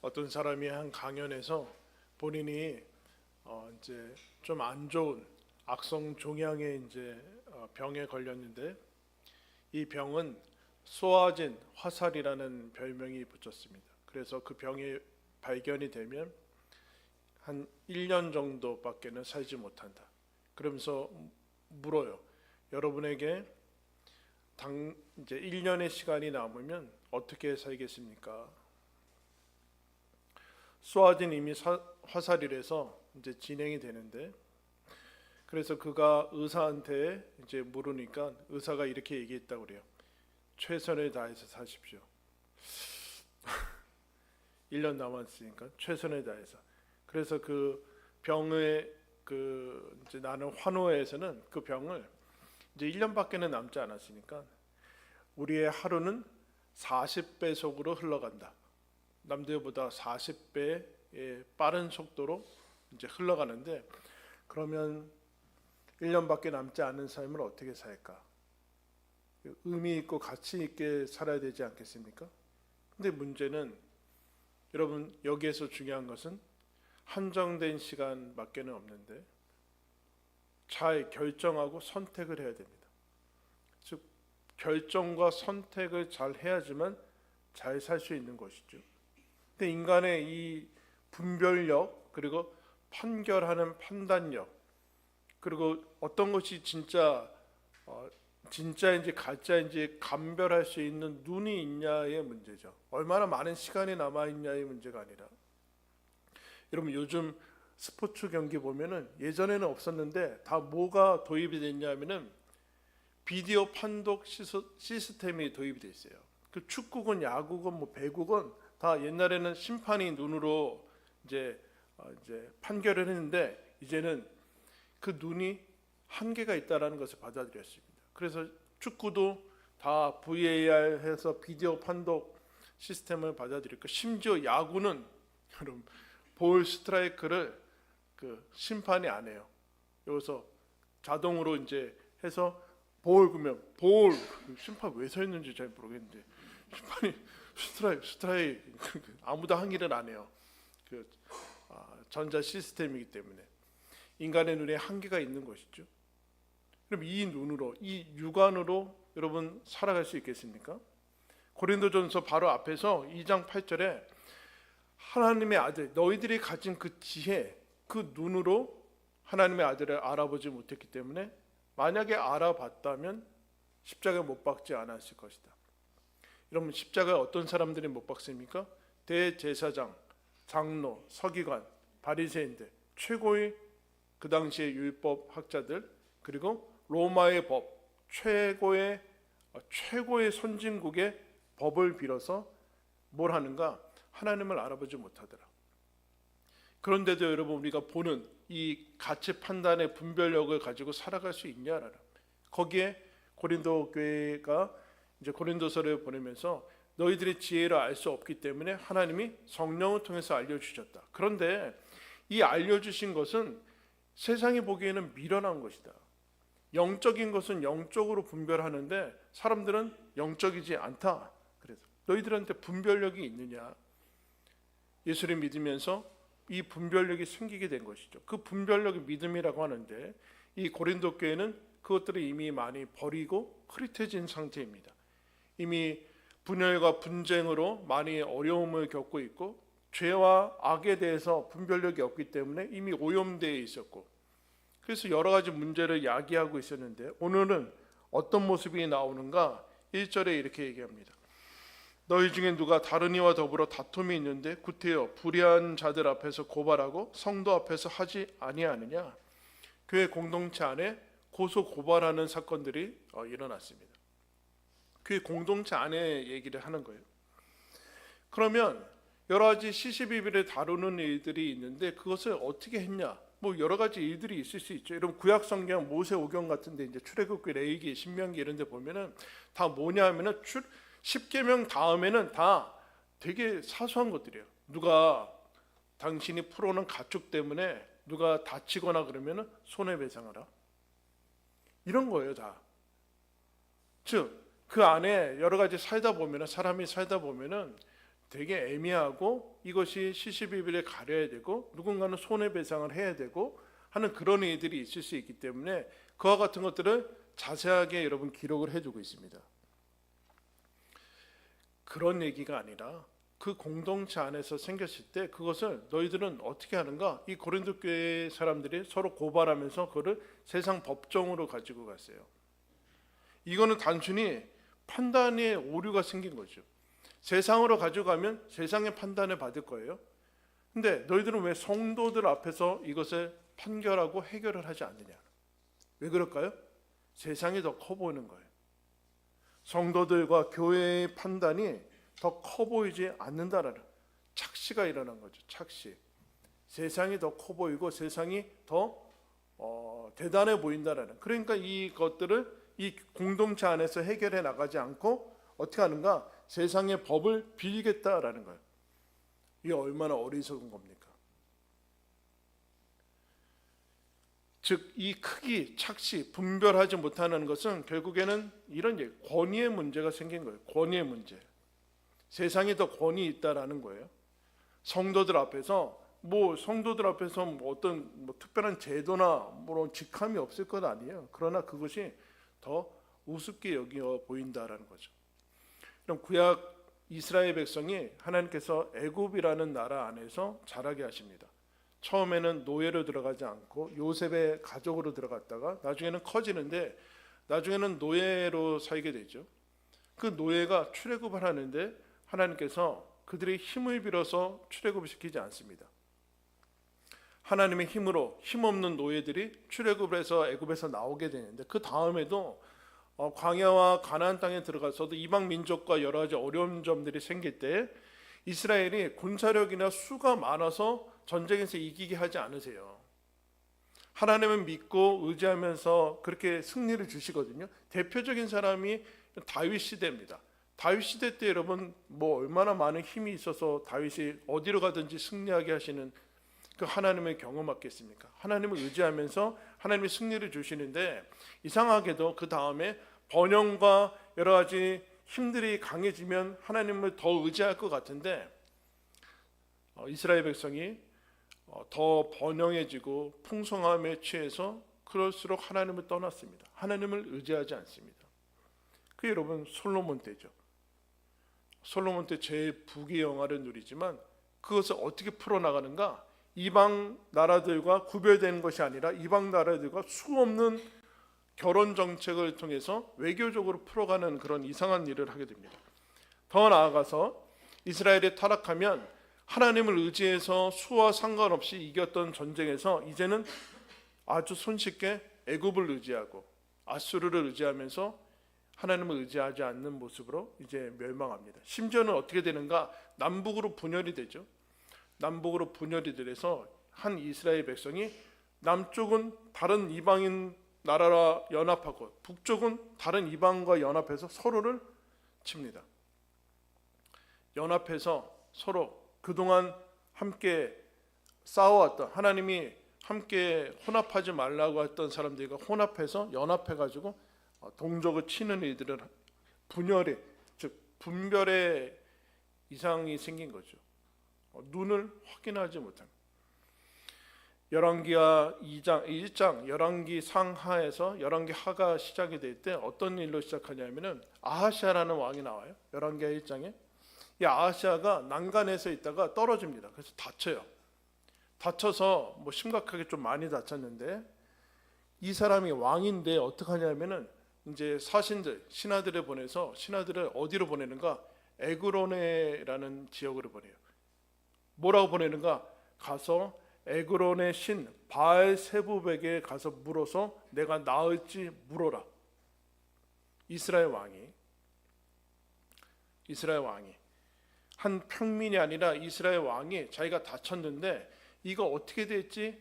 어떤 사람이 한 강연에서 본인이 어 이제 좀 안 좋은 악성 종양의 이제 어 병에 걸렸는데 이 병은 소아진 화살이라는 별명이 붙였습니다. 그래서 그 병이 발견이 되면 한 1년 정도밖에는 살지 못한다. 그러면서 물어요. 여러분에게 당 이제 1년의 시간이 남으면 어떻게 살겠습니까? 쏘아진 이미 사- 화살이라서 이제 진행이 되는데 그래서 그가 의사한테 이제 물으니까 의사가 이렇게 얘기했다고 그래요. 최선을 다해서 사십시오. 1년 남았으니까 최선을 다해서. 그래서 그 병의 그 이제 나는 환호에서는 그 병을 이제 1년밖에는 남지 않았으니까 우리의 하루는 40배속으로 흘러간다. 남들보다 40배의 빠른 속도로 이제 흘러가는데 그러면 1년밖에 남지 않은 삶을 어떻게 살까? 의미 있고 가치 있게 살아야 되지 않겠습니까? 근데 문제는 여러분 여기에서 중요한 것은 한정된 시간밖에는 없는데 잘 결정하고 선택을 해야 됩니다. 즉 결정과 선택을 잘 해야지만 잘 살 수 있는 것이죠. 근데 인간의 이 분별력 그리고 판결하는 판단력 그리고 어떤 것이 진짜 어, 진짜인지 가짜인지 감별할 수 있는 눈이 있냐의 문제죠. 얼마나 많은 시간이 남아 있냐의 문제가 아니라 여러분 요즘 스포츠 경기 보면은 예전에는 없었는데 다 뭐가 도입이 됐냐면은 비디오 판독 시스- 시스템이 도입이 돼 있어요. 그 축구건 야구건 뭐 배구건 다 옛날에는 심판이 눈으로 이제 어, 이제 판결을 했는데 이제는 그 눈이 한계가 있다라는 것을 받아들였습니다. 그래서 축구도 다 VAR 해서 비디오 판독 시스템을 받아들였고 심지어 야구는 여러분 볼 스트라이크를 그 심판이 안 해요. 여기서 자동으로 이제 해서 볼 그러면 볼 심판 왜 서 있는지 잘 모르겠는데 심판이 스트라이크 스트라이크 아무도 항의를 안 해요. 그 아, 전자 시스템이기 때문에 인간의 눈에 한계가 있는 것이죠. 그럼 이 눈으로 이 육안으로 여러분 살아갈 수 있겠습니까? 고린도전서 바로 앞에서 2장 8절에 하나님의 아들 너희들이 가진 그 지혜 그 눈으로 하나님의 아들을 알아보지 못했기 때문에 만약에 알아봤다면 십자가에 못 박지 않았을 것이다. 여러분 십자가에 어떤 사람들이 못 박습니까? 대제사장, 장로, 서기관, 바리새인들, 최고의 그 당시의 율법 학자들 그리고 로마의 법 최고의 어, 최고의 선진국의 법을 빌어서 뭘 하는가 하나님을 알아보지 못하더라. 그런데도 여러분 우리가 보는 이 가치 판단의 분별력을 가지고 살아갈 수 있냐라는 거기에 고린도 교회가 이제 고린도서를 보내면서 너희들의 지혜를 알 수 없기 때문에 하나님이 성령을 통해서 알려주셨다. 그런데 이 알려주신 것은 세상이 보기에는 미련한 것이다. 영적인 것은 영적으로 분별하는데 사람들은 영적이지 않다. 그래서 너희들한테 분별력이 있느냐? 예수를 믿으면서 이 분별력이 생기게 된 것이죠. 그 분별력이 믿음이라고 하는데 이 고린도 교회는 그것들을 이미 많이 버리고 흐릿해진 상태입니다. 이미 분열과 분쟁으로 많이 어려움을 겪고 있고 죄와 악에 대해서 분별력이 없기 때문에 이미 오염되어 있었고 그래서 여러 가지 문제를 야기하고 있었는데 오늘은 어떤 모습이 나오는가 1절에 이렇게 얘기합니다. 너희 중에 누가 다른 이와 더불어 다툼이 있는데 구태여 불의한 자들 앞에서 고발하고 성도 앞에서 하지 아니하느냐 교회 공동체 안에 고소 고발하는 사건들이 어, 일어났습니다. 교회 공동체 안에 얘기를 하는 거예요. 그러면 여러 가지 시시비비를 다루는 일들이 있는데 그것을 어떻게 했냐? 뭐 여러 가지 일들이 있을 수 있죠. 이런 구약 성경 모세 오경 같은데 이제 출애굽기, 레위기, 신명기 이런 데 보면은 다 뭐냐 하면은 출 십계명 다음에는 다 되게 사소한 것들이에요. 누가 당신이 풀어놓은 가축 때문에 누가 다치거나 그러면은 손해배상하라. 이런 거예요, 다. 즉, 그 안에 여러 가지 살다 보면은 사람이 살다 보면은 되게 애매하고 이것이 시시비비를 가려야 되고 누군가는 손해배상을 해야 되고 하는 그런 일들이 있을 수 있기 때문에 그와 같은 것들을 자세하게 여러분 기록을 해두고 있습니다. 그런 얘기가 아니라 그 공동체 안에서 생겼을 때 그것을 너희들은 어떻게 하는가? 이 고린도 교회 사람들이 서로 고발하면서 그거를 세상 법정으로 가지고 갔어요. 이거는 단순히 판단에 오류가 생긴 거죠. 세상으로 가져가면 세상의 판단을 받을 거예요. 근데 너희들은 왜 성도들 앞에서 이것을 판결하고 해결을 하지 않느냐? 왜 그럴까요? 세상이 더 커 보이는 거예요. 성도들과 교회의 판단이 더 커 보이지 않는다라는 착시가 일어난 거죠. 착시. 세상이 더 커 보이고 세상이 더 어, 대단해 보인다라는. 그러니까 이 것들을 이 공동체 안에서 해결해 나가지 않고 어떻게 하는가? 세상의 법을 빌리겠다라는 거예요. 이게 얼마나 어리석은 겁니까? 즉 이 크기, 착시, 분별하지 못하는 것은 결국에는 이런 권위의 문제가 생긴 거예요. 권위의 문제. 세상에 더 권위 있다라는 거예요. 성도들 앞에서 뭐 성도들 앞에서 뭐 어떤 뭐 특별한 제도나 뭐 직함이 없을 것 아니에요. 그러나 그것이 더 우습게 여겨 보인다라는 거죠. 그럼 구약 이스라엘 백성이 하나님께서 애굽이라는 나라 안에서 자라게 하십니다. 처음에는 노예로 들어가지 않고 요셉의 가족으로 들어갔다가 나중에는 커지는데 나중에는 노예로 살게 되죠. 그 노예가 출애굽을 하는데 하나님께서 그들의 힘을 빌어서 출애굽을 시키지 않습니다. 하나님의 힘으로 힘없는 노예들이 출애굽을 해서 애굽에서 나오게 되는데 그 다음에도 어, 광야와 가나안 땅에 들어가서도 이방 민족과 여러 가지 어려운 점들이 생길 때 이스라엘이 군사력이나 수가 많아서 전쟁에서 이기게 하지 않으세요. 하나님을 믿고 의지하면서 그렇게 승리를 주시거든요. 대표적인 사람이 다윗 시대입니다. 다윗 시대 때 여러분 뭐 얼마나 많은 힘이 있어서 다윗이 어디로 가든지 승리하게 하시는 그 하나님을 경험하겠습니까? 하나님을 의지하면서 하나님이 승리를 주시는데 이상하게도 그 다음에 번영과 여러 가지 힘들이 강해지면 하나님을 더 의지할 것 같은데 어, 이스라엘 백성이 어, 더 번영해지고 풍성함에 취해서 그럴수록 하나님을 떠났습니다. 하나님을 의지하지 않습니다. 그 여러분 솔로몬 때죠. 솔로몬 때 제일 부귀 영화를 누리지만 그것을 어떻게 풀어 나가는가? 이방 나라들과 구별되는 것이 아니라 이방 나라들과 수없는 결혼 정책을 통해서 외교적으로 풀어가는 그런 이상한 일을 하게 됩니다. 더 나아가서 이스라엘이 타락하면 하나님을 의지해서 수와 상관없이 이겼던 전쟁에서 이제는 아주 손쉽게 애굽을 의지하고 아수르를 의지하면서 하나님을 의지하지 않는 모습으로 이제 멸망합니다. 심지어는 어떻게 되는가? 남북으로 분열이 되죠. 남북으로 분열이 돼서 한 이스라엘 백성이 남쪽은 다른 이방인 나라와 연합하고 북쪽은 다른 이방과 연합해서 서로를 칩니다. 연합해서 서로 그동안 함께 싸워왔던 하나님이 함께 혼합하지 말라고 했던 사람들과 혼합해서 연합해 가지고 동족을 치는 일들을 분열의 즉 분별의 이상이 생긴 거죠. 어, 눈을 확인하지 못한 열왕기하 2장 1장 열왕기 상하에서 열왕기 하가 시작이 될 때 어떤 일로 시작하냐면은 아하시아라는 왕이 나와요. 열왕기하 1장에 이 아하시아가 난간에서 있다가 떨어집니다. 그래서 다쳐요. 다쳐서 뭐 심각하게 좀 많이 다쳤는데 이 사람이 왕인데 어떻게 하냐면은 이제 사신들 신하들을 보내서 신하들을 어디로 보내는가 에그로네라는 지역으로 보내요. 뭐라고 보내는가? 가서 에그론의 신 바알 세부백에 가서 물어서 내가 나을지 물어라. 이스라엘 왕이 이스라엘 왕이 한 평민이 아니라 이스라엘 왕이 자기가 다쳤는데 이거 어떻게 될지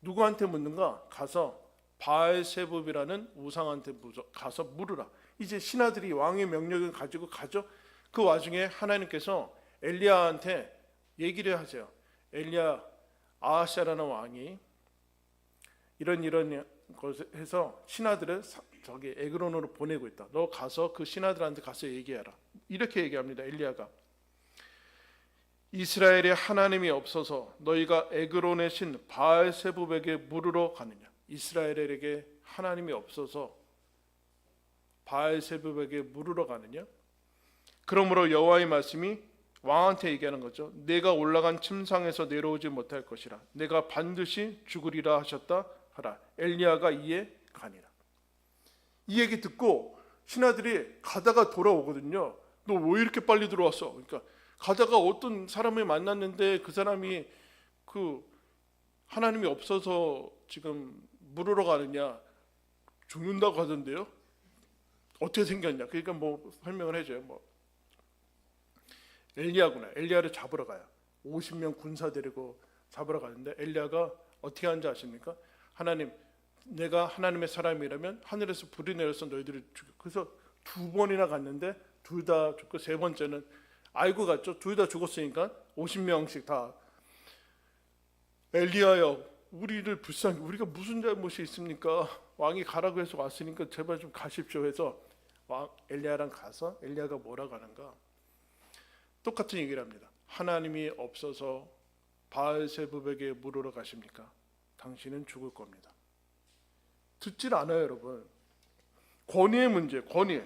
누구한테 묻는가? 가서 바알 세부이라는 우상한테 가서 물으라. 이제 신하들이 왕의 명령을 가지고 가죠. 그 와중에 하나님께서 엘리야한테 얘기를 하세요. 엘리야 아하샤라는 왕이 이런 이런 것을 해서 신하들을 저기 에그론으로 보내고 있다. 너 가서 그 신하들한테 가서 얘기해라. 이렇게 얘기합니다. 엘리야가. 이스라엘의 하나님이 없어서 너희가 에그론의 신 바알세부백에 물으러 가느냐? 이스라엘에게 하나님이 없어서 바알세부백에 물으러 가느냐? 그러므로 여호와의 말씀이 왕한테 얘기하는 거죠. 내가 올라간 침상에서 내려오지 못할 것이라. 내가 반드시 죽으리라 하셨다 하라. 엘리야가 이에 가니라. 이 얘기 듣고 신하들이 가다가 돌아오거든요. 너 왜 이렇게 빨리 들어왔어? 그러니까 가다가 어떤 사람을 만났는데 그 사람이 그 하나님이 없어서 지금 물으러 가느냐 죽는다고 하던데요. 어떻게 생겼냐? 그러니까 뭐 설명을 해줘요. 뭐 엘리야구나. 엘리야를 잡으러 가요. 50명 군사 데리고 잡으러 가는데 엘리야가 어떻게 하는지 아십니까? 하나님, 내가 하나님의 사람이라면 하늘에서 불이 내려서 너희들을 죽여. 그래서 두 번이나 갔는데 둘 다 죽고 세 번째는 알고 갔죠. 둘 다 죽었으니까 50명씩 다 엘리야여, 우리를 불쌍히 우리가 무슨 잘못이 있습니까? 왕이 가라고 해서 왔으니까 제발 좀 가십시오 해서 왕 엘리야랑 가서 엘리야가 뭐라고 하는가? 똑같은 얘기를 합니다. 하나님이 없어서 바알세부백에 물으러 가십니까? 당신은 죽을 겁니다. 듣질 않아요, 여러분. 권위의 문제, 권위.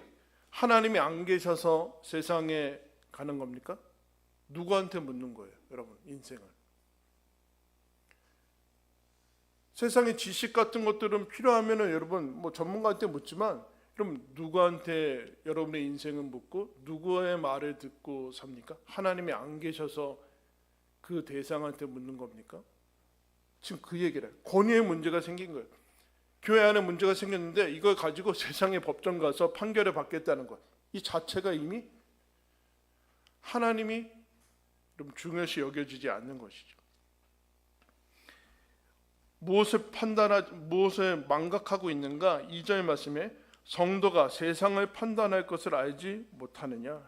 하나님이 안 계셔서 세상에 가는 겁니까? 누구한테 묻는 거예요, 여러분, 인생을. 세상에 지식 같은 것들은 필요하면은 여러분 뭐 전문가한테 묻지만 그럼 누구한테 여러분의 인생은 묻고 누구의 말을 듣고 삽니까? 하나님이 안 계셔서 그 대상한테 묻는 겁니까? 지금 그 얘기를 해요. 권위의 문제가 생긴 거예요. 교회 안에 문제가 생겼는데 이걸 가지고 세상의 법정 가서 판결을 받겠다는 것. 이 자체가 이미 하나님이 좀 중요시 여겨지지 않는 것이죠. 무엇을 판단하 무엇을 망각하고 있는가? 2절 말씀에 성도가 세상을 판단할 것을 알지 못하느냐?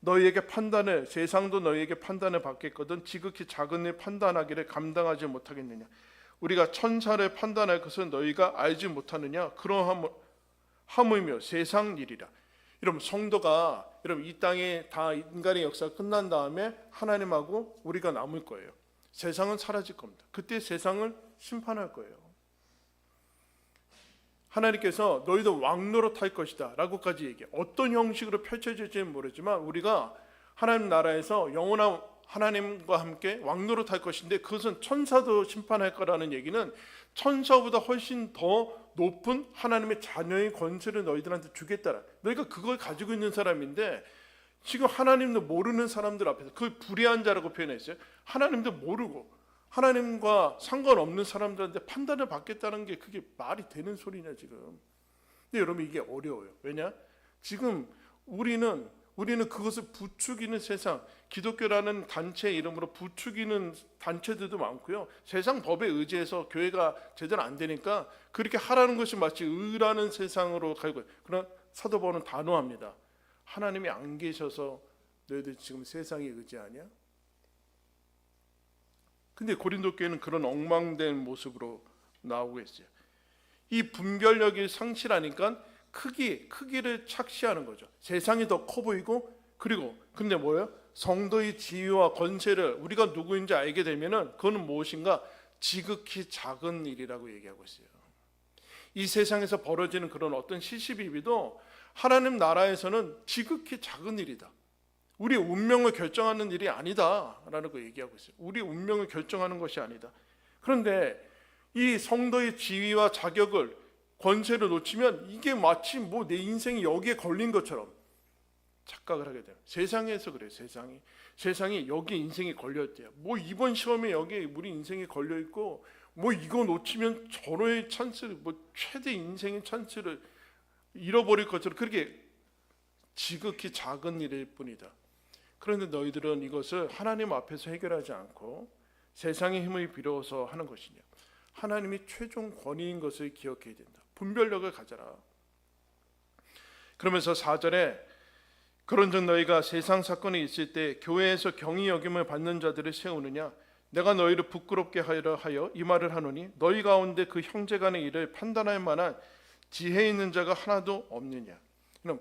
너희에게 판단을 세상도 너희에게 판단을 받겠거든 지극히 작은 일 판단하기를 감당하지 못하겠느냐? 우리가 천사를 판단할 것은 너희가 알지 못하느냐? 그러함 하물며 세상 일이라. 여러분 성도가 여러분 이 땅에 다 인간의 역사가 끝난 다음에 하나님하고 우리가 남을 거예요. 세상은 사라질 겁니다. 그때 세상을 심판할 거예요. 하나님께서 너희도 왕노릇 할 것이다 라고까지 얘기해. 어떤 형식으로 펼쳐질지는 모르지만 우리가 하나님 나라에서 영원한 하나님과 함께 왕노릇 할 것인데 그것은 천사도 심판할 거라는 얘기는 천사보다 훨씬 더 높은 하나님의 자녀의 권세를 너희들한테 주겠다라. 너희가 그걸 가지고 있는 사람인데 지금 하나님도 모르는 사람들 앞에서 그 불의한 자라고 표현했어요. 하나님도 모르고 하나님과 상관없는 사람들한테 판단을 받겠다는 게 그게 말이 되는 소리냐 지금. 근데 여러분 이게 어려워요. 왜냐? 지금 우리는 우리는 그것을 부추기는 세상, 기독교라는 단체 이름으로 부추기는 단체들도 많고요. 세상 법에 의지해서 교회가 제대로 안 되니까 그렇게 하라는 것이 마치 의라는 세상으로 가고 그런 사도 바울은 단호합니다. 하나님이 안 계셔서 너희들 지금 세상에 의지하냐? 근데 고린도 교회는 그런 엉망된 모습으로 나오고 있어요. 이 분별력이 상실하니까 크기 크기를 착시하는 거죠. 세상이 더 커 보이고 그리고 근데 뭐예요? 성도의 지위와 권세를 우리가 누구인지 알게 되면은 그거는 무엇인가 지극히 작은 일이라고 얘기하고 있어요. 이 세상에서 벌어지는 그런 어떤 시시비비도 하나님 나라에서는 지극히 작은 일이다. 우리 운명을 결정하는 일이 아니다라는 거 얘기하고 있어요. 우리 운명을 결정하는 것이 아니다. 그런데 이 성도의 지위와 자격을 권세를 놓치면 이게 마치 뭐 내 인생이 여기에 걸린 것처럼 착각을 하게 돼요. 세상에서 그래 세상이 세상이 여기 인생이 걸렸대요. 뭐 이번 시험에 여기 우리 인생이 걸려 있고 뭐 이거 놓치면 절호의 찬스를 뭐 최대 인생의 찬스를 잃어버릴 것처럼 그렇게 지극히 작은 일일 뿐이다. 그런데 너희들은 이것을 하나님 앞에서 해결하지 않고 세상의 힘을 빌어서 하는 것이냐? 하나님이 최종 권위인 것을 기억해야 된다. 분별력을 가져라. 그러면서 4절에 그런즉 너희가 세상 사건이 있을 때 교회에서 경위 여김을 받는 자들을 세우느냐? 내가 너희를 부끄럽게 하려 하여 이 말을 하노니 너희 가운데 그 형제 간의 일을 판단할 만한 지혜 있는 자가 하나도 없느냐? 그럼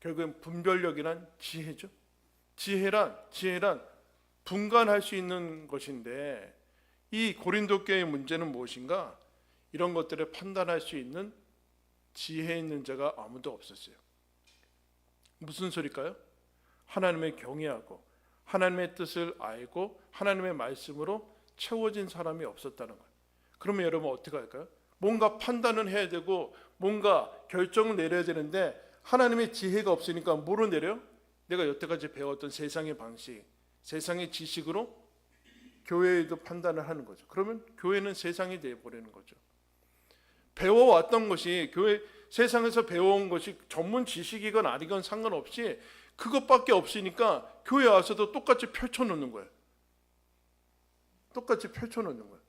결국엔 분별력이란 지혜죠. 지혜란 지혜란 분간할 수 있는 것인데 이 고린도 교회의 문제는 무엇인가? 이런 것들을 판단할 수 있는 지혜 있는 자가 아무도 없었어요. 무슨 소리일까요? 하나님의 경외하고 하나님의 뜻을 알고 하나님의 말씀으로 채워진 사람이 없었다는 거예요. 그러면 여러분 어떻게 할까요? 뭔가 판단은 해야 되고 뭔가 결정을 내려야 되는데 하나님의 지혜가 없으니까 뭐로 내려? 내가 여태까지 배웠던 세상의 방식, 세상의 지식으로 교회에도 판단을 하는 거죠. 그러면 교회는 세상이 되어 버리는 거죠. 배워왔던 것이 교회 세상에서 배워온 것이 전문 지식이건 아니건 상관없이 그것밖에 없으니까 교회 와서도 똑같이 펼쳐놓는 거예요. 똑같이 펼쳐놓는 거예요.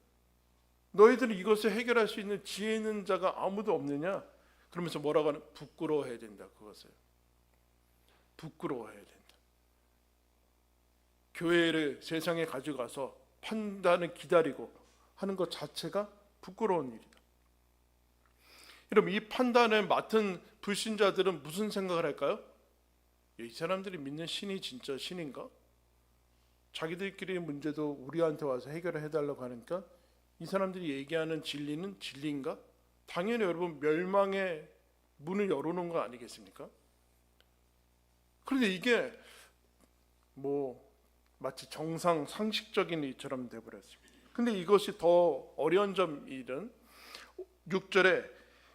너희들이 이것을 해결할 수 있는 지혜 있는 자가 아무도 없느냐? 그러면서 뭐라고 하는 부끄러워해야 된다. 그것을 부끄러워해야 된다. 교회를 세상에 가져가서 판단을 기다리고 하는 것 자체가 부끄러운 일이다. 여러분 이 판단을 맡은 불신자들은 무슨 생각을 할까요? 이 사람들이 믿는 신이 진짜 신인가? 자기들끼리 문제도 우리한테 와서 해결을 해달라고 하니까 이 사람들이 얘기하는 진리는 진리인가? 당연히 여러분 멸망의 문을 열어놓은 거 아니겠습니까? 그런데 이게 뭐 마치 정상 상식적인 일처럼 돼버렸습니다. 근데 이것이 더 어려운 점일은 6절에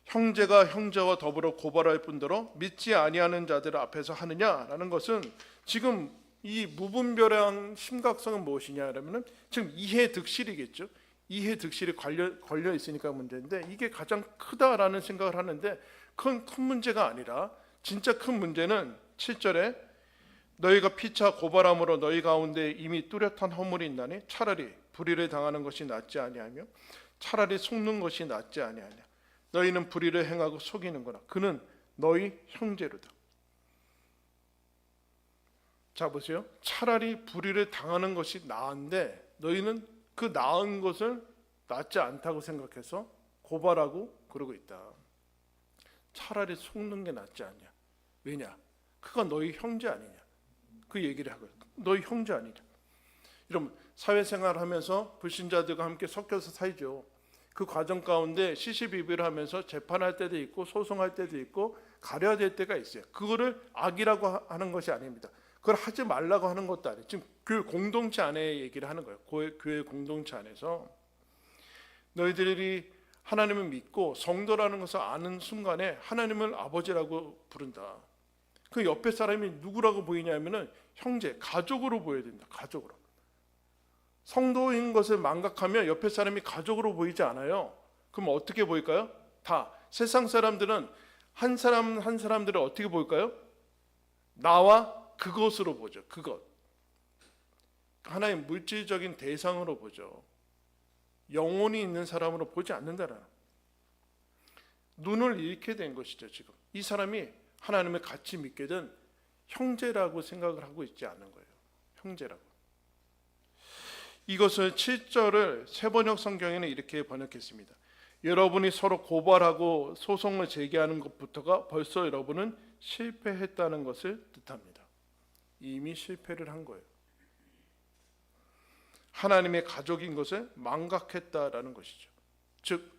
형제가 형제와 더불어 고발할 뿐더러 믿지 아니하는 자들 앞에서 하느냐라는 것은 지금 이 무분별한 심각성은 무엇이냐 그러면은 지금 이해 득실이겠죠. 이해 득실이 걸려 걸려 있으니까 문제인데 이게 가장 크다라는 생각을 하는데 큰 큰 문제가 아니라 진짜 큰 문제는 7절에 너희가 피차 고발함으로 너희 가운데 이미 뚜렷한 허물이 있나니 차라리 불의를 당하는 것이 낫지 아니하며 차라리 속는 것이 낫지 아니하냐. 너희는 불의를 행하고 속이는구나. 그는 너희 형제로다. 자 보세요. 차라리 불의를 당하는 것이 나은데 너희는 그 나은 것을 낫지 않다고 생각해서 고발하고 그러고 있다. 차라리 속는 게 낫지 않냐. 왜냐 그가 너희 형제 아니냐 그 얘기를 하고 너희 형제 아니냐. 이러면 사회생활 하면서 불신자들과 함께 섞여서 살죠. 그 과정 가운데 시시비비를 하면서 재판할 때도 있고 소송할 때도 있고 가려야 될 때가 있어요. 그거를 악이라고 하- 하는 것이 아닙니다. 그걸 하지 말라고 하는 것도 아니에요. 지금 교회 공동체 안에 얘기를 하는 거예요. 교회 공동체 안에서 너희들이 하나님을 믿고 성도라는 것을 아는 순간에 하나님을 아버지라고 부른다. 그 옆에 사람이 누구라고 보이냐면은 형제, 가족으로 보여야 된다. 가족으로. 성도인 것을 망각하면 옆에 사람이 가족으로 보이지 않아요. 그럼 어떻게 보일까요? 다 세상 사람들은 한 사람 한 사람들을 어떻게 볼까요? 나와 그것으로 보죠. 그것. 하나의 물질적인 대상으로 보죠. 영혼이 있는 사람으로 보지 않는다라는. 눈을 잃게 된 것이죠, 지금. 이 사람이 하나님을 같이 믿게 된 형제라고 생각을 하고 있지 않은 거예요. 형제라고. 이것을 7절을 세번역 성경에는 이렇게 번역했습니다. 여러분이 서로 고발하고 소송을 제기하는 것부터가 벌써 여러분은 실패했다는 것을 뜻합니다. 이미 실패를 한 거예요. 하나님의 가족인 것을 망각했다라는 것이죠. 즉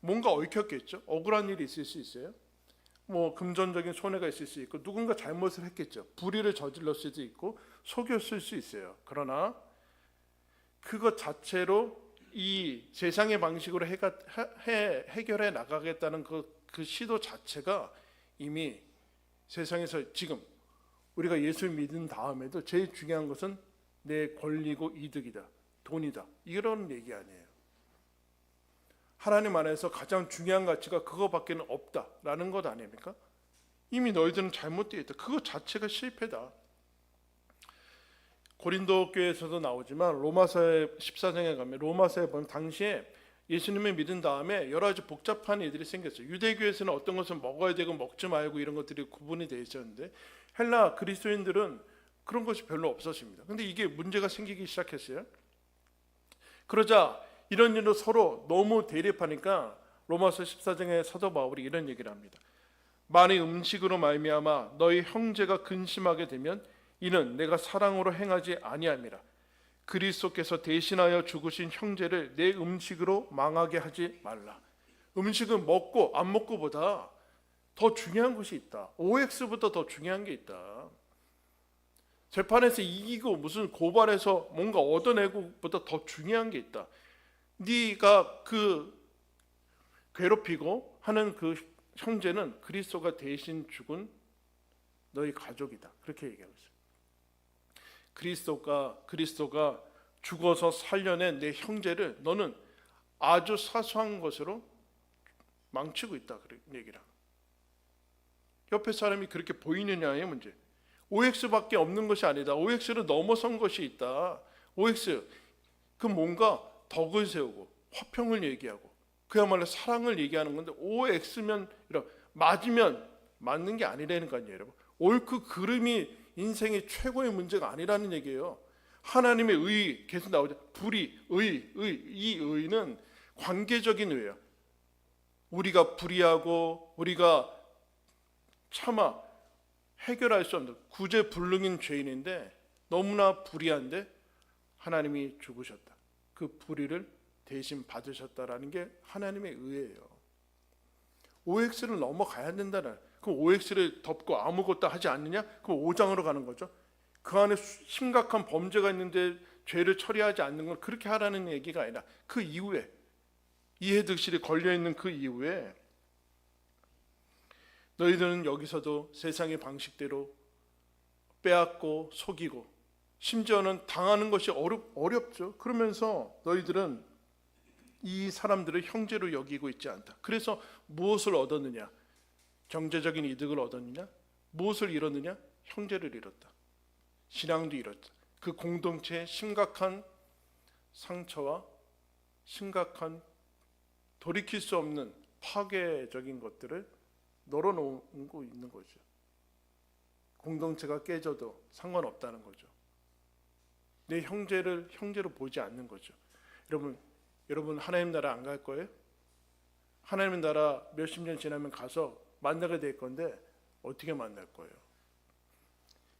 뭔가 얽혔겠죠. 억울한 일이 있을 수 있어요. 뭐 금전적인 손해가 있을 수 있고 누군가 잘못을 했겠죠. 불의를 저질렀을 수도 있고 속였을 수 있어요. 그러나 그것 자체로 이 세상의 방식으로 해가, 해, 해결해 나가겠다는 그, 그 시도 자체가 이미 세상에서 지금 우리가 예수를 믿은 다음에도 제일 중요한 것은 내 권리고 이득이다. 돈이다. 이런 얘기 아니에요. 하나님 안에서 가장 중요한 가치가 그거밖에는 없다라는 것 아닙니까? 이미 너희들은 잘못되어 있다. 그거 자체가 실패다. 고린도 교회에서도 나오지만 로마서의 14장에 가면 로마서에 보면 당시에 예수님을 믿은 다음에 여러 가지 복잡한 일들이 생겼어요. 유대교에서는 어떤 것을 먹어야 되고 먹지 말고 이런 것들이 구분이 되어 있었는데 헬라 그리스도인들은 그런 것이 별로 없었습니다. 근데 이게 문제가 생기기 시작했어요. 그러자 이런 일로 서로 너무 대립하니까 로마서 14장의 사도 바울이 이런 얘기를 합니다. 만일 음식으로 말미암아 너희 형제가 근심하게 되면 이는 내가 사랑으로 행하지 아니함이라. 그리스도께서 대신하여 죽으신 형제를 내 음식으로 망하게 하지 말라. 음식은 먹고 안 먹고보다 더 중요한 것이 있다. OX보다 더 중요한 게 있다. 재판에서 이기고 무슨 고발해서 뭔가 얻어내고보다 더 중요한 게 있다 네가 그 괴롭히고 하는 그 형제는 그리스도가 대신 죽은 너희 가족이다. 그렇게 얘기하고 있어요. 그리스도가 그리스도가 죽어서 살려낸 내 형제를 너는 아주 사소한 것으로 망치고 있다. 그런 얘기라. 옆에 사람이 그렇게 보이느냐의 문제. OX밖에 없는 것이 아니다. OX를 넘어선 것이 있다. OX 그 뭔가 덕을 세우고 화평을 얘기하고 그야말로 사랑을 얘기하는 건데 OX면 이런 맞으면 맞는 게 아니라는 거 아니에요, 여러분. 옳고 그름이 인생의 최고의 문제가 아니라는 얘기예요. 하나님의 의 계속 나오죠. 불의, 의, 의, 이 의는 관계적인 의예요. 우리가 불의하고 우리가 차마 해결할 수 없는 구제불능인 죄인인데 너무나 불의한데 하나님이 죽으셨다. 그 불의를 대신 받으셨다라는 게 하나님의 의예요. OX를 넘어가야 된다는 그럼 OX를 덮고 아무것도 하지 않느냐? 그럼 5장으로 가는 거죠. 그 안에 수- 심각한 범죄가 있는데 죄를 처리하지 않는 건 그렇게 하라는 얘기가 아니라 그 이후에 이해득실이 걸려 있는 그 이후에 너희들은 여기서도 세상의 방식대로 빼앗고 속이고 심지어는 당하는 것이 어렵, 어렵죠. 그러면서 너희들은 이 사람들을 형제로 여기고 있지 않다. 그래서 무엇을 얻었느냐? 경제적인 이득을 얻었느냐? 무엇을 잃었느냐? 형제를 잃었다. 신앙도 잃었다. 그 공동체의 심각한 상처와 심각한 돌이킬 수 없는 파괴적인 것들을 널어놓고 있는 거죠. 공동체가 깨져도 상관없다는 거죠. 내 형제를 형제로 보지 않는 거죠. 여러분, 여러분 하나님 나라 안 갈 거예요? 하나님 나라 몇십 년 지나면 가서 만나게 될 건데 어떻게 만날 거예요?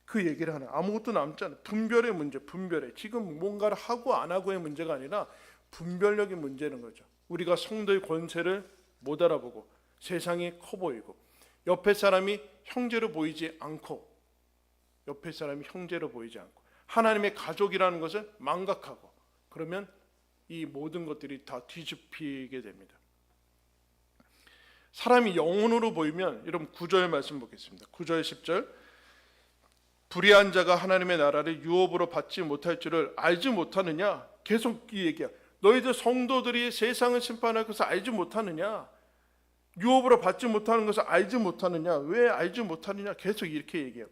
그 얘기를 하는 아무것도 남지 않아. 분별의 문제, 분별의 지금 뭔가를 하고 안 하고의 문제가 아니라 분별력의 문제는 거죠. 우리가 성도의 권세를 못 알아보고 세상이 커 보이고 옆에 사람이 형제로 보이지 않고 옆에 사람이 형제로 보이지 않고 하나님의 가족이라는 것을 망각하고 그러면 이 모든 것들이 다 뒤집히게 됩니다. 사람이 영혼으로 보이면 여러분 9절 말씀 보겠습니다. 9절 10절 불의한 자가 하나님의 나라를 유업으로 받지 못할 줄을 알지 못하느냐? 계속 이 얘기야. 너희들 성도들이 세상을 심판할 것을 알지 못하느냐? 유업으로 받지 못하는 것을 알지 못하느냐? 왜 알지 못하느냐? 계속 이렇게 얘기해요.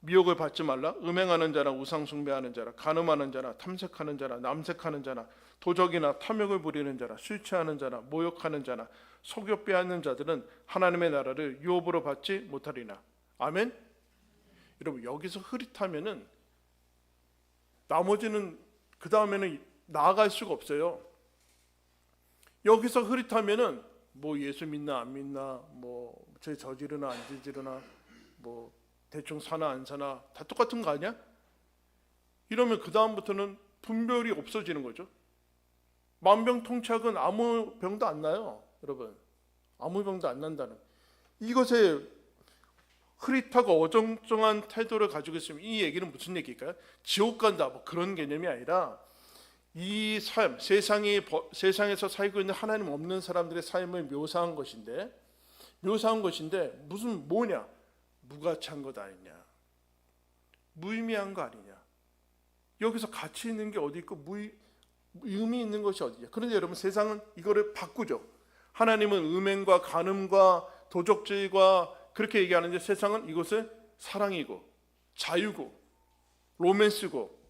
미혹을 받지 말라. 음행하는 자나 우상 숭배하는 자나 간음하는 자나 탐색하는 자나 남색하는 자나 도적이나 탐욕을 부리는 자나 술 취하는 자나 모욕하는 자나 속여 빼앗는 자들은 하나님의 나라를 유업으로 받지 못하리나. 아멘. 여러분 여기서 흐릿하면은 나머지는 그 다음에는 나아갈 수가 없어요. 여기서 흐릿하면은 뭐 예수 믿나 안 믿나 뭐 죄 저지르나 안 저지르나 뭐 대충 사나 안 사나 다 똑같은 거 아니야? 이러면 그 다음부터는 분별이 없어지는 거죠. 만병통치약은 아무 병도 안 나요, 여러분. 아무 병도 안 난다는. 이것에 흐릿하고 어정쩡한 태도를 가지고 있으면 이 얘기는 무슨 얘기일까요? 지옥 간다 뭐 그런 개념이 아니라 이 삶, 세상이 버- 세상에서 살고 있는 하나님 없는 사람들의 삶을 묘사한 것인데 묘사한 것인데 무슨 뭐냐? 무가치한 것 아니냐? 무의미한 거 아니냐? 여기서 가치 있는 게 어디 있고 무의, 의미 있는 것이 어디냐? 그런데 여러분 세상은 이거를 바꾸죠. 하나님은 음행과 간음과 도적질과 그렇게 얘기하는데 세상은 이것을 사랑이고 자유고 로맨스고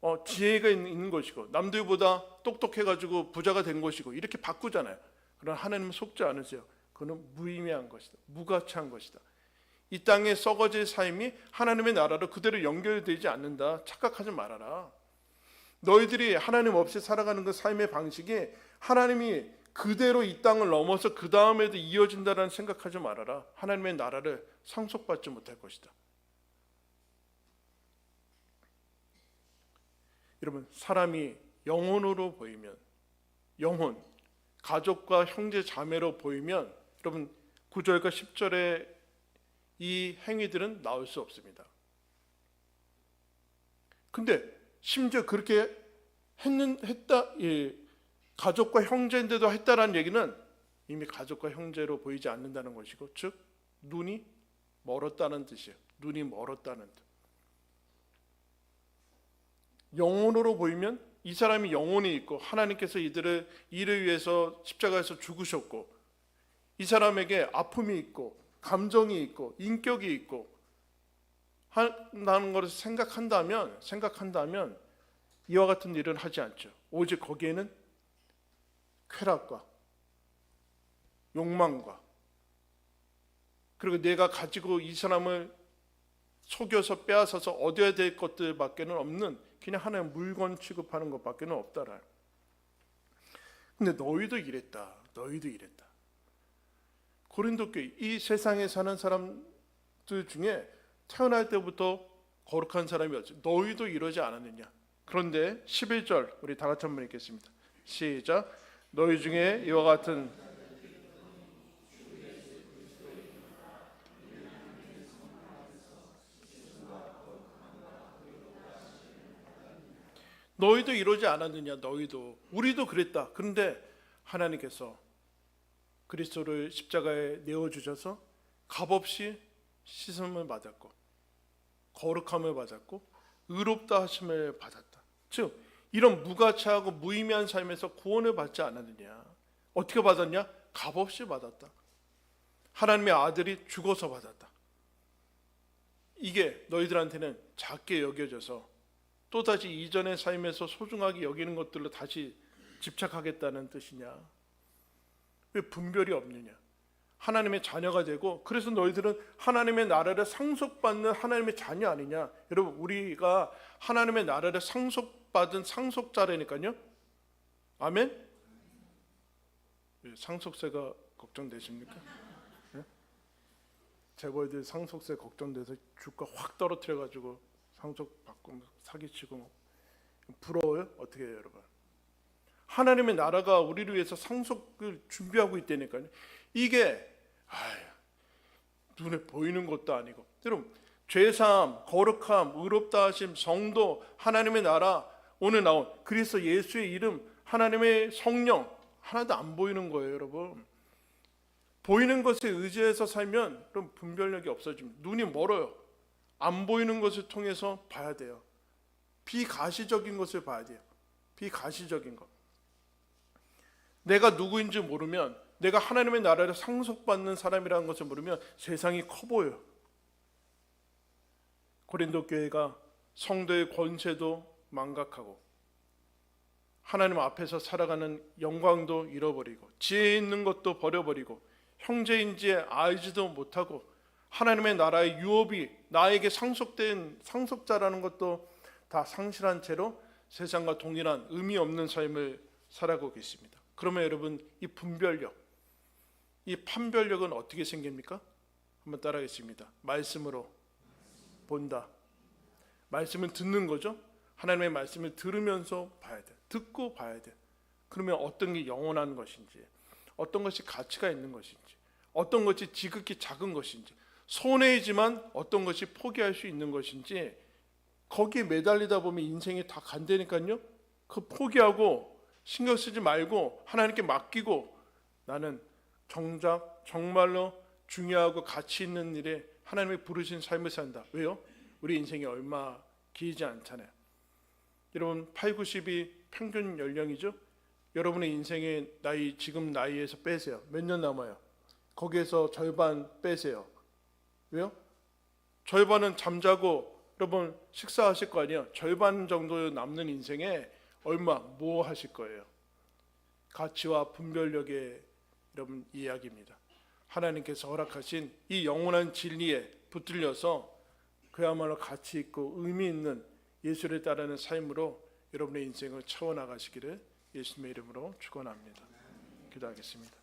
어, 지혜가 있는, 것이고 남들보다 똑똑해가지고 부자가 된 것이고 이렇게 바꾸잖아요. 그러나 하나님은 속지 않으세요. 그는 무의미한 것이다. 무가치한 것이다. 이 땅에 썩어질 삶이 하나님의 나라로 그대로 연결되지 않는다. 착각하지 말아라. 너희들이 하나님 없이 살아가는 그 삶의 방식이 하나님이 그대로 이 땅을 넘어서 그 다음에도 이어진다라는 생각하지 말아라. 하나님의 나라를 상속받지 못할 것이다. 여러분 사람이 영혼으로 보이면 영혼 가족과 형제 자매로 보이면 여러분 9절과 10절의 이 행위들은 나올 수 없습니다. 근데 심지어 그렇게 했는 했다 예, 가족과 형제인데도 했다라는 얘기는 이미 가족과 형제로 보이지 않는다는 것이고 즉 눈이 멀었다는 뜻이에요. 눈이 멀었다는 뜻. 영혼으로 보이면 이 사람이 영혼이 있고 하나님께서 이들을 이를 위해서 십자가에서 죽으셨고 이 사람에게 아픔이 있고 감정이 있고 인격이 있고 한다는 것을 생각한다면 생각한다면 이와 같은 일은 하지 않죠. 오직 거기에는 쾌락과 욕망과 그리고 내가 가지고 이 사람을 속여서 빼앗아서 얻어야 될 것들밖에는 없는 그냥 하나의 물건 취급하는 것밖에는 없다라. 근데 너희도 이랬다. 너희도 이랬다. 고린도 교회 이 세상에 사는 사람들 중에 태어날 때부터 거룩한 사람이었지. 너희도 이러지 않았느냐. 그런데 11절 우리 다 같이 한번 읽겠습니다. 시작. 너희 중에 이와 같은 너희도 이러지 않았느냐 너희도 우리도 그랬다 그런데 하나님께서 그리스도를 십자가에 내어 주셔서 값없이 씻음을 받았고 거룩함을 받았고 의롭다 하심을 받았다. 즉 이런 무가치하고 무의미한 삶에서 구원을 받지 않았느냐. 어떻게 받았냐? 값없이 받았다. 하나님의 아들이 죽어서 받았다. 이게 너희들한테는 작게 여겨져서 또다시 이전의 삶에서 소중하게 여기는 것들로 다시 집착하겠다는 뜻이냐? 왜 분별이 없느냐? 하나님의 자녀가 되고 그래서 너희들은 하나님의 나라를 상속받는 하나님의 자녀 아니냐? 여러분 우리가 하나님의 나라를 상속받은 상속자라니까요. 아멘. 왜 상속세가 걱정되십니까? 예? 재벌들 상속세 걱정돼서 주가 확 떨어뜨려 가지고 상속 받고 사기치고 뭐. 부러워요? 어떻게 해요, 여러분? 하나님의 나라가 우리를 위해서 상속을 준비하고 있다니까요. 이게 아유, 눈에 보이는 것도 아니고, 여러분 죄사함, 거룩함, 의롭다 하심, 성도, 하나님의 나라 오늘 나온 그리스도 예수의 이름, 하나님의 성령 하나도 안 보이는 거예요, 여러분. 보이는 것에 의지해서 살면 그럼 분별력이 없어집니다. 눈이 멀어요. 안 보이는 것을 통해서 봐야 돼요. 비가시적인 것을 봐야 돼요. 비가시적인 것. 내가 누구인지 모르면 내가 하나님의 나라를 상속받는 사람이라는 것을 모르면 세상이 커 보여요. 고린도 교회가 성도의 권세도 망각하고 하나님 앞에서 살아가는 영광도 잃어버리고 지혜 있는 것도 버려버리고 형제인지 알지도 못하고 하나님의 나라의 유업이 나에게 상속된 상속자라는 것도 다 상실한 채로 세상과 동일한 의미 없는 삶을 살아가고 계십니다. 그러면 여러분 이 분별력, 이 판별력은 어떻게 생깁니까? 한번 따라하겠습니다. 말씀으로 본다. 말씀을 듣는 거죠. 하나님의 말씀을 들으면서 봐야 돼. 듣고 봐야 돼. 그러면 어떤 게 영원한 것인지, 어떤 것이 가치가 있는 것인지, 어떤 것이 지극히 작은 것인지, 손해이지만 어떤 것이 포기할 수 있는 것인지 거기에 매달리다 보면 인생이 다 간다니까요. 그 포기하고 신경 쓰지 말고 하나님께 맡기고 나는 정작 정말로 중요하고 가치 있는 일에 하나님이 부르신 삶을 산다. 왜요? 우리 인생이 얼마 길지 않잖아요. 여러분 8, 90이 평균 연령이죠. 여러분의 인생의 나이 지금 나이에서 빼세요. 몇 년 남아요? 거기에서 절반 빼세요. 왜요? 절반은 잠자고 여러분 식사하실 거 아니에요. 절반 정도 남는 인생에 얼마 뭐 하실 거예요? 가치와 분별력의 여러분 이야기입니다. 하나님께서 허락하신 이 영원한 진리에 붙들려서 그야말로 가치 있고 의미 있는 예수를 따르는 삶으로 여러분의 인생을 채워 나가시기를 예수님의 이름으로 축원합니다. 기도하겠습니다.